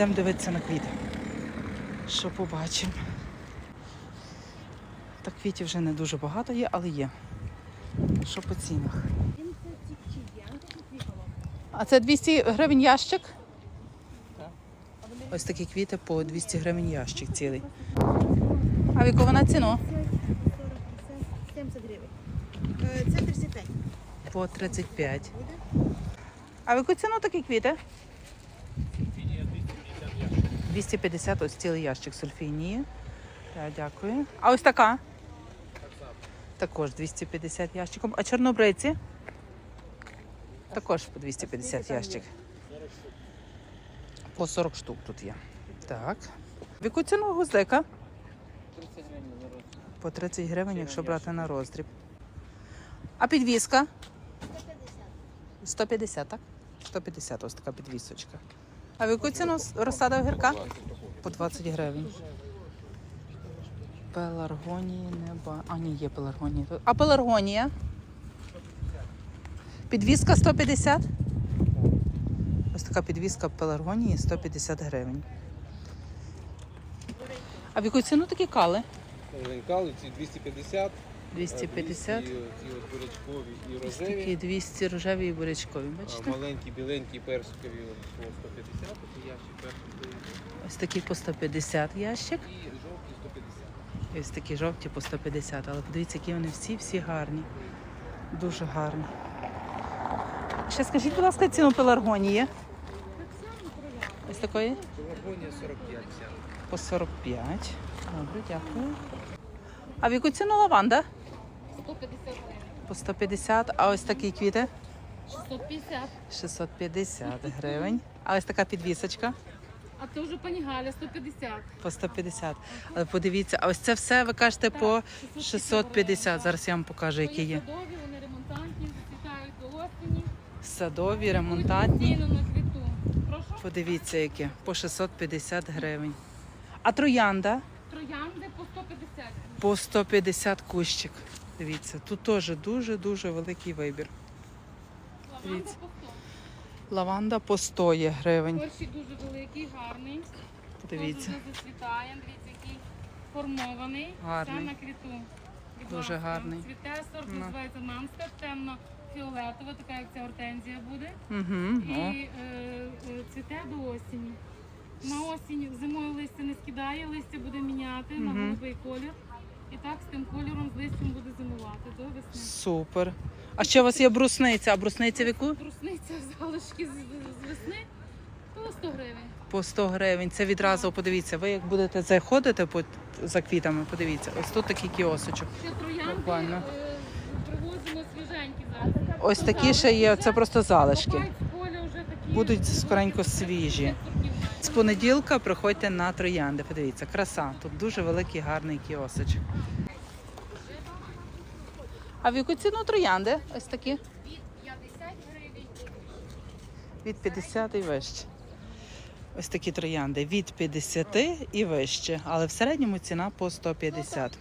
Йдемо дивитися на квіти. Що побачимо. Так квітів вже не дуже багато є, але є. Що по цінах? А це 200 гривень ящик? Ось такі квіти по 200 гривень ящик цілий. А в яку вона ціну? 70 гривень. Е, Це 35. По 35. А в яку ціну такі квіти? 250 ось цілий ящик сульфінії. Так, дякую. А ось така? Також 250 ящиком. А чорнобриці? Також по 250 ящик. По 40 штук тут є. Так. В яку ціну? По 30 гривень, якщо брати на роздріб. А підвіска? 150, так? 150 ось така підвісочка. А в яку ціну розсада огірка? По 20 гривень. Пеларгонії неба. А, ні, є пеларгонії. тут. А пеларгонія? Підвіска 150? Ось така підвіска пеларгонії 150 гривень. А в яку ціну такі кали? Ленкали ці 250, 250. І бурячкові і Ось такі 200 рожеві і бурячкові. А Бачите? маленькі, біленькі, персикові по 150, це ящик персиковий. Ось такі по 150 ящик. І жовті 150. І ось такі жовті по 150. Але подивіться, які вони всі, всі гарні. Дуже гарні. Ще скажіть, будь ласка, ціну пеларгонії. Ось такої Пеларгонія 45 вся. по 45. Добре, дякую. А в яку ціну лаванда? 150 гривень. По 150, а ось такі квіти 650. 650 гривень. А ось така підвісочка А це вже пані Галя 150. по 150. Але подивіться, а ось це все ви кажете по 650. Зараз я вам покажу, які є. Садові, вони ремонтантні, зацвітають до осені. Садові, ремонтантні. Постійно на квіту. Прошу. Подивіться, які по 650 гривень. А троянда Троянди по 150. по 150 кущик. Дивіться, тут теж дуже-дуже великий вибір. Лаванда Дивіться. по 100. Лаванда по 100 є гривень. Перший дуже великий, гарний. Подивіться. Дуже зацвітає. Дивіться, який формований. Гарний. Все на квіту. Будь Дуже ласка. гарний. Цвіте сорт Ну. називається Манстер, темно-фіолетова, така як ця гортензія буде. Угу. і е, е, цвіте до осені. На осінь зимою листя не скидає, листя буде міняти на Мгм. голубий колір. І так з тим кольором з листям буде зимувати до весни. Супер. А ще у вас є брусниця, а брусниця в яку? Брусниця залишки з, з весни то 100 гривень. По 100 гривень. Це відразу подивіться. Ви як будете заходити по, за квітами, подивіться. Ось тут такий кіосочок. Ще троянки Буквально. е, привозимо свіженькі зараз. Ось такі ще є, це просто залишки. Копають з поля вже такі. Будуть скоренько свіжі. З понеділка приходьте на троянди. Подивіться, краса. Тут дуже великий гарний кіосочок. А в яку ціну троянди? Ось такі? Від 50 гривень. Від 50 і вище. Ось такі троянди від 50 і вище, але в середньому ціна по 150.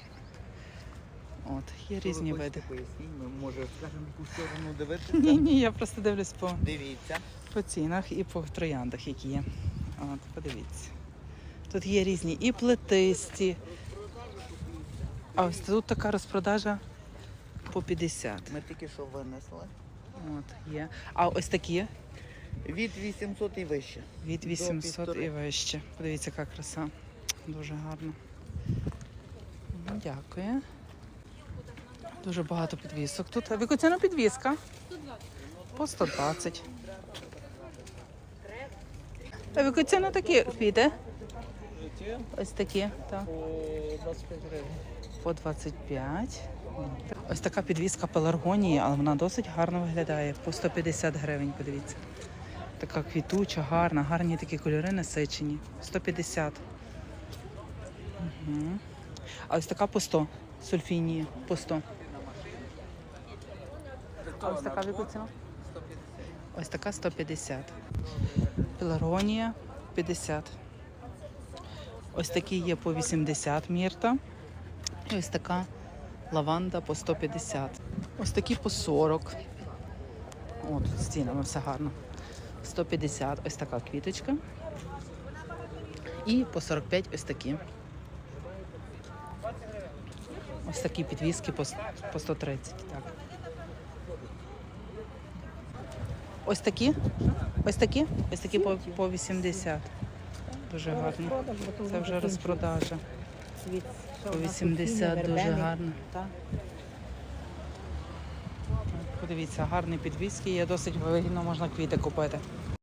От, є різні види. Ми може скажемо яку сторону дивитися. Ні, ні, я просто дивлюсь по, Дивіться. по цінах і по трояндах, які є. От, подивіться. Тут є різні і плетисті. А ось тут така розпродажа по 50. Ми тільки що винесли. От, є. А ось такі Від 800 і вище. від 800 і вище. Подивіться, яка краса. Дуже гарно. Ну, Дякую. Дуже багато підвісок. Тут А в підвіска? По 120. А в яку такі квіти? Ось такі, так. По 25 гривень. По 25. Ось така підвіска пеларгонії, але вона досить гарно виглядає. По 150 гривень, подивіться. Така квітуча, гарна, гарні такі кольори насичені. 150. Угу. А ось така по 100. Сульфінії по 100. А ось така в яку ціну? Ось така 150. Пеларгонія 50. Ось такі є по 80 мірта. І ось така лаванда по 150. Ось такі по 40. О, тут з цінами все гарно. 150. Ось така квіточка. І по 45 ось такі. Ось такі підвіски по 130. Так. Ось такі? Ось такі? Ось такі по, по 80. Дуже гарно. Це вже розпродажа. По 80 дуже гарно. Подивіться, гарні підвіски, є досить вигідно можна квіти купити.